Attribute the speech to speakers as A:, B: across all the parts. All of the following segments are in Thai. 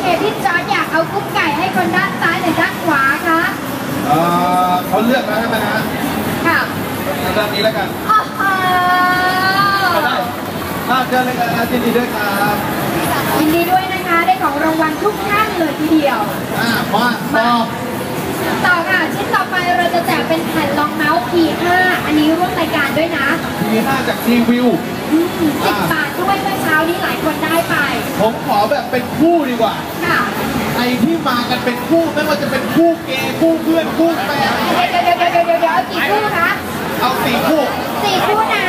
A: เคพี่จอร์ดอยากเอากุ๊กไก่ให้คนด้านซ้ายหรือด้านขวาคะ
B: เอ่อเขาเลือกแล้วใช่ไหมฮะ
A: ค่ะ
B: เอาด้านนี้แล้วกัน
A: อ้าว
B: เอาได้อ่าเชิญเลยครับยินดีด้วยครับ
A: ยินดีด้วยนะคะได้ของรางวัลทุกท่านเลยทีเดียว
B: อ่ามาต่อ
A: ต่อค่ะชิ้นต่อไปเราจะแจกเป็นแผ่นรองเมาส์ P5 อันนี้ร่วมรายการด้วยนะ
B: มีห้าจากทีวิว
A: อืมสิบบาทด้วย เมื่อเช้านี้หลายคนได้ไป
B: ผมขอแบบเป็นคู่ดีกว่า
A: ค่ะ
B: ไอ้ที่มากันเป็นคู่ไม่ว่าจะเป็นคู่เกย์คู่เพื่อนคู่แฟน
A: เดี๋ยวเดี๋ยวเดี๋ยวเดี๋ยวเดี๋ยวเดี๋ยวกี่คู่คะ
B: เอาสี่คู่
A: สี่คู่นะ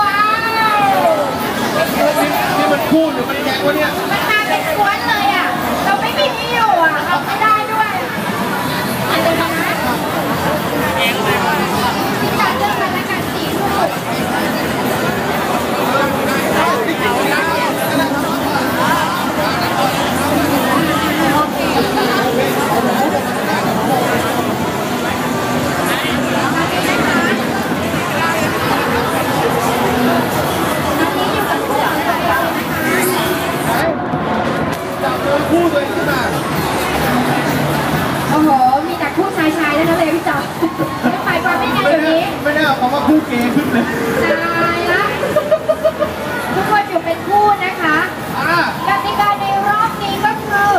A: ว้าว
B: นี่นี่มันคู่หรือมันแก๊งวะเนี่ย
A: มันมาเป็นกวนเลยอะ เราไม่มีที่อยู่อะเอาไม่ได้ด้วยอันเดียวนะ คู่
B: เก
A: ย์
B: ขึ้นเลย
A: ตายละทุกคนอยู่เป็นคู่นะคะ
B: อ่าก
A: ติกาในรอบนี้ก็คือ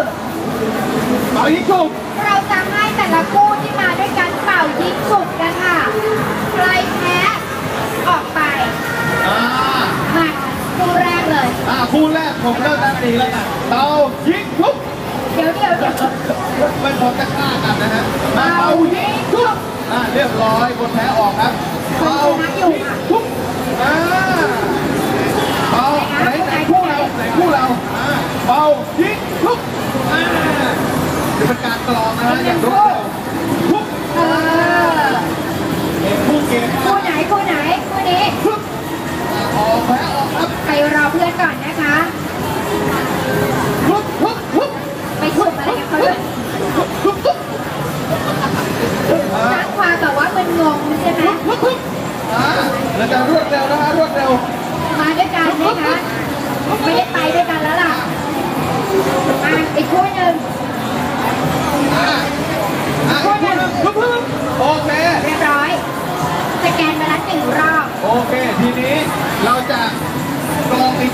B: เอาอีกคู่
A: เราจะให้แต่ละคู่ที่มาด้วยกันเป่ายิงฉุบกันค่ะใครแพ้ออกไป
B: อ่า
A: มาคู่แรกเลย
B: อ่าคู่แรกผมเริ่มด้านนี้แล้วกันเตายิงทุบ
A: เดี๋ยวเดี๋ยวเดี๋ยว
B: ไม่พร้อมจะฆ่ากันนะฮะมาเตายิงทุบอ่าเรียบร้อยคนแพ้ออกครับ คู่ไหนคู่
A: ไหนคู่นี้
B: ทุบออกแพ้ออกครับ
A: ไปรอเพื่อนก่อน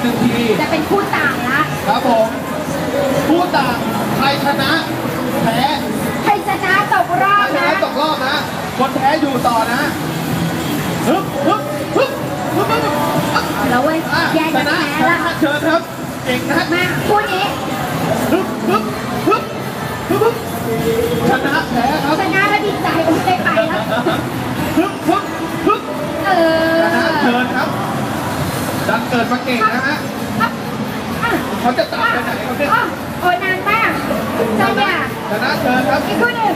A: นึ่ง
B: ที จะ
A: เป็นคู่ต่างละ
B: ครับผมผู้ต่างใครชนะแพ้
A: ใครชนะตกรอ
B: ใคร
A: บ
B: ช
A: นะ
B: นะตกรอบนะ คนแพ้อยู่ต่อนะฮึบฮึบฮึบฮึบฮึบฮึบ
A: แล้วเว้ย
B: อะ
A: แยก
B: ช
A: กัน
B: นะ
A: แพ้
B: ช
A: ละ
B: นะเชิญครับ เก่งนะ
A: มาคู่นี้ ดั
B: นเกิดมาเก่งนะฮะ
A: อะอะ
B: เขาจะตัดไปไหนเขาเนี่ย
A: อะโอ้ยนานมากใช่เนี่ย
B: ชนะเชิญครับ
A: อีกคู่หนึ่ง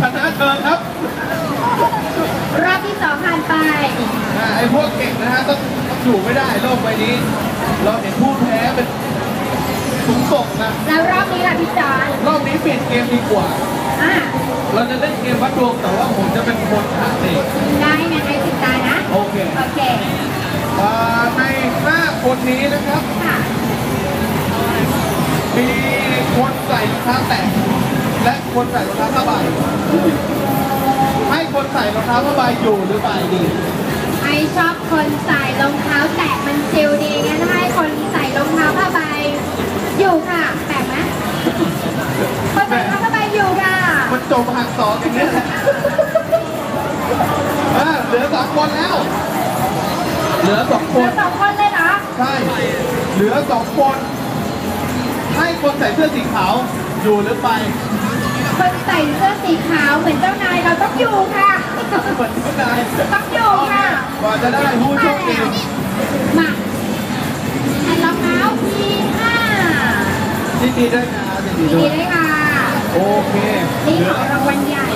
B: ชนะเชิญครับ
A: รอบที่สองผ่านไป
B: อ่าไอ้พวกเก่งนะฮะต้องต้องอยู่ไม่ได้โลกใบนี้ เราเห็นผู้แพ้เป็นสูงส่งนะ
A: แล้วรอบนี้ล่ะพี่จอน
B: รอบนี้เปลี่ยนเกมดีกว่า
A: อะ
B: เราจะเล่นเกมวัดดวงแต่ว่าผมจะเป็นคนหาเอง
A: ได้นะในสิบตานะ
B: โอเค
A: โอเค
B: อ่า ในห้าคนนี้นะครับ
A: ค่ะ
B: มีคนใส่รองเท้าแตะและคนใส่รองเท้าผ้าใบให้คนใส่รองเท้าผ้าใบอยู่หรือไปดี
A: ไอชอบคนใส่รองเท้าแตะมันชิลดีงั้นให้คนใส่รองเท้าผ้าใบอยู่ค่ะแปลกไหมคนใส่รองเท้าผ้าใบอยู่ค่ะ
B: มันจมหักสองอย่างนี้แหละ เหลือสองค
A: เหลือนสองคนเลยเหรอ
B: ใช่ เหลือสองคน ให้คนใส่เสื้อสีขาวอยู่หรือไป
A: คนใส่เสื้อสีขาวเหมือนเจ้านายเราต้องอยู่ค่ะ
B: เหมือนเจ้านาย
A: ต้องอยู่ค่ะ
B: กว่าจะได้ผู้โชคดี
A: มาแผ่นรองเท้าที่ห้า
B: ยินดีด้วยนะยินดี
A: ดี
B: ด้วย
A: ด้วยค่ะ
B: โอเค
A: นี่
B: เหลื
A: ข
B: อ
A: องรางวัลใหญ่